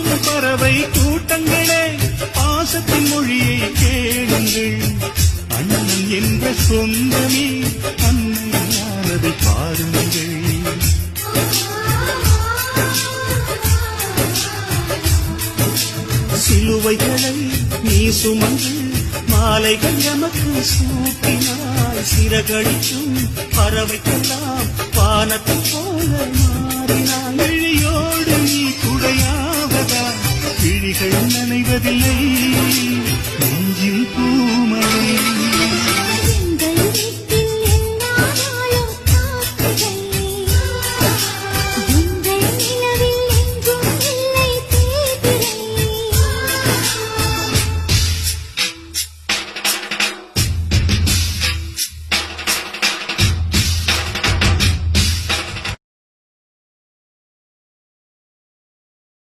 பாடும் பறவை கூட்டங்களே பாசத்தின் மொழியை கேளுங்கள். அண்ணன் என்ற சொந்தமே அன்னையானதை பாருங்கள். சிலுவைகளை நீ சுமந்து மாலைகள் எமக்கு சூட்டினாய். சிறகடிக்கும் பறவைக்கெல்லாம் வானத்தை போல மாறினாங்கள் விழிகள் நனைவதில்லை.